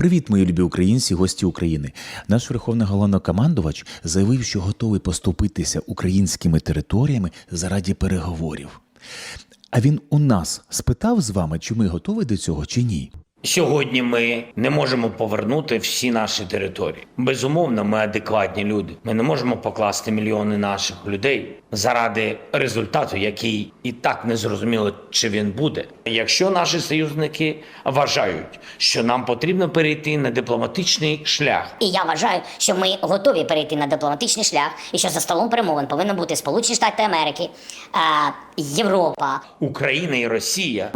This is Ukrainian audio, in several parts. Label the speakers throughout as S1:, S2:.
S1: Привіт, мої любі українці, гості України. Наш верховний головнокомандувач заявив, що готовий поступитися українськими територіями заради переговорів. А він у нас спитав з вами, чи ми готові до цього, чи ні.
S2: Сьогодні ми не можемо повернути всі наші території. Безумовно, ми адекватні люди. Ми не можемо покласти мільйони наших людей заради результату, який і так не зрозуміло, чи він буде. Якщо наші союзники вважають, що нам потрібно перейти на дипломатичний шлях,
S3: І я вважаю, що ми готові перейти на дипломатичний шлях, і що за столом перемовин повинні бути Сполучені Штати Америки, е, Європа,
S2: Україна і Росія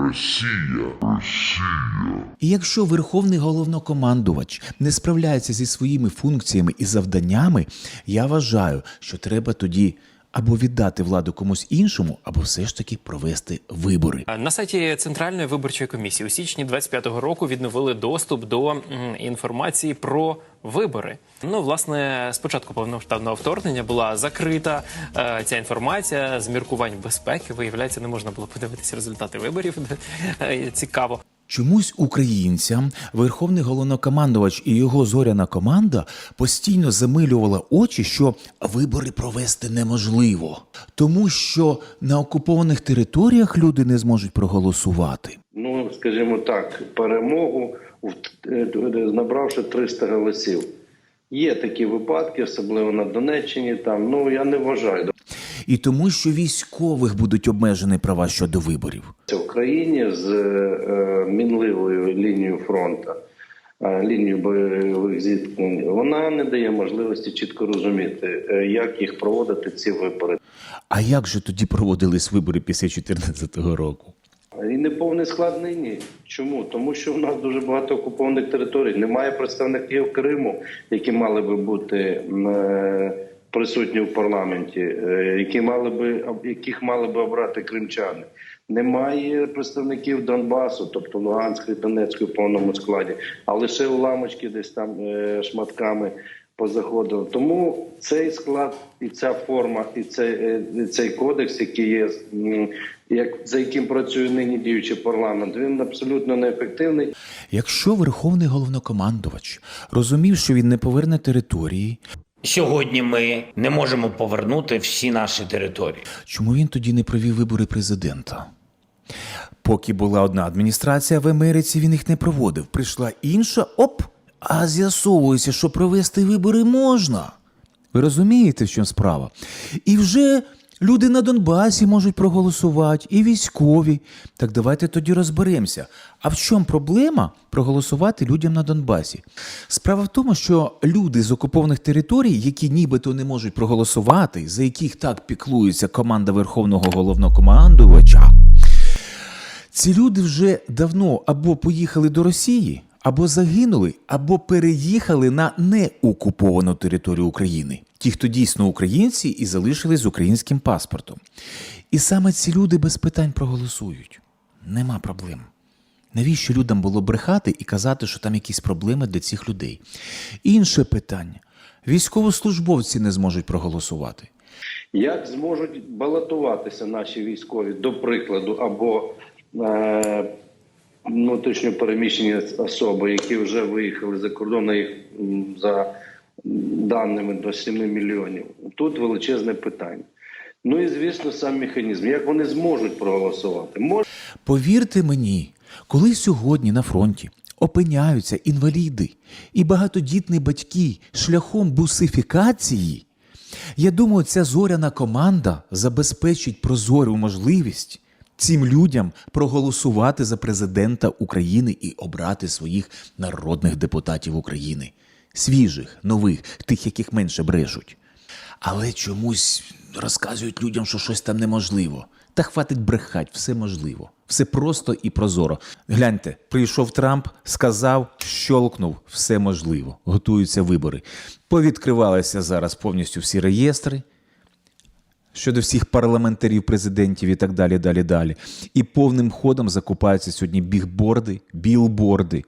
S1: І якщо верховний головнокомандувач не справляється зі своїми функціями і завданнями, я вважаю, що треба тоді або віддати владу комусь іншому, або все ж таки провести вибори.
S4: На сайті Центральної виборчої комісії у січні 25-го року відновили доступ до інформації про вибори. Ну, власне, спочатку повномасштабного вторгнення була закрита е, ця інформація з міркувань безпеки. Виявляється, не можна було подивитися результати виборів. Е, Цікаво.
S1: Чомусь українцям верховний головнокомандувач і його зоряна команда постійно замилювала очі, що вибори провести неможливо, тому що на окупованих територіях люди не зможуть проголосувати.
S5: ну скажімо так, перемогу, е, набравши 300 голосів. Є такі випадки, особливо на Донеччині. Там ну я не вважаю
S1: І тому, що військових будуть обмежені права щодо виборів.
S5: Це в країні з е, мінливою лінією фронту, е, лінією бойових зіткнень. Вона не дає можливості чітко розуміти, е, як їх проводити ці вибори.
S1: А як же тоді проводились вибори після 2014 року?
S5: І неповний склад нині. Чому? Тому що в нас дуже багато окупованих територій. Немає представників Криму, які мали би бути присутні в парламенті, які мали би яких мали би обрати кримчани. Немає представників Донбасу, тобто Луганської, Донецької в повному складі, а лише уламочки десь там е, шматками позаходили. Тому цей склад і ця форма, і цей, е, і цей кодекс, який є як за яким працює нині діючий парламент, він абсолютно неефективний.
S1: Якщо верховний головнокомандувач розумів, що він не поверне території,
S2: сьогодні ми не можемо повернути всі наші території.
S1: чому він тоді не провів вибори президента? Поки була одна адміністрація в Америці, він їх не проводив. Прийшла інша, оп, а з'ясовується, що провести вибори можна. Ви розумієте, в чому справа? І вже люди на Донбасі можуть проголосувати, і військові. Так давайте тоді розберемося. А в чому проблема проголосувати людям на Донбасі? Справа в тому, що люди з окупованих територій, які нібито не можуть проголосувати, за яких так піклується команда Верховного головнокомандувача, ці люди вже давно або поїхали до Росії, або загинули, або переїхали на неокуповану територію України. Ті, хто дійсно українці і залишились з українським паспортом. І саме ці люди без питань проголосують. Нема проблем. Навіщо людям було брехати і казати, що там якісь проблеми для цих людей? Інше питання: військовослужбовці не зможуть проголосувати.
S5: Як зможуть балотуватися наші військові, до прикладу, або е, внутрішньо переміщені особи, які вже виїхали за кордон, їх за даними до 7 мільйонів. Тут величезне питання. Ну і звісно, сам механізм. Як вони зможуть проголосувати? Мож...
S1: Повірте мені, коли сьогодні на фронті опиняються інваліди і багатодітні батьки шляхом бусифікації, я думаю, ця зоряна команда забезпечить прозору можливість цим людям проголосувати за президента України і обрати своїх народних депутатів України. Свіжих, нових, тих, яких менше брешуть. Але чомусь розказують людям, що щось там неможливо. Та хватить брехать, все можливо. Все просто і прозоро. Гляньте, прийшов Трамп, сказав, щолкнув, все можливо. Готуються вибори. Повідкривалися зараз повністю всі реєстри щодо всіх парламентарів, президентів і так далі, далі, далі. І повним ходом закупаються сьогодні бігборди, білборди,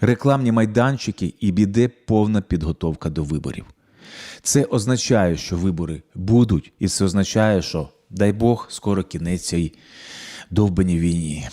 S1: рекламні майданчики і біде повна підготовка до виборів. Це означає, що вибори будуть, і це означає, що дай Бог скоро кінець цій довбаній війні.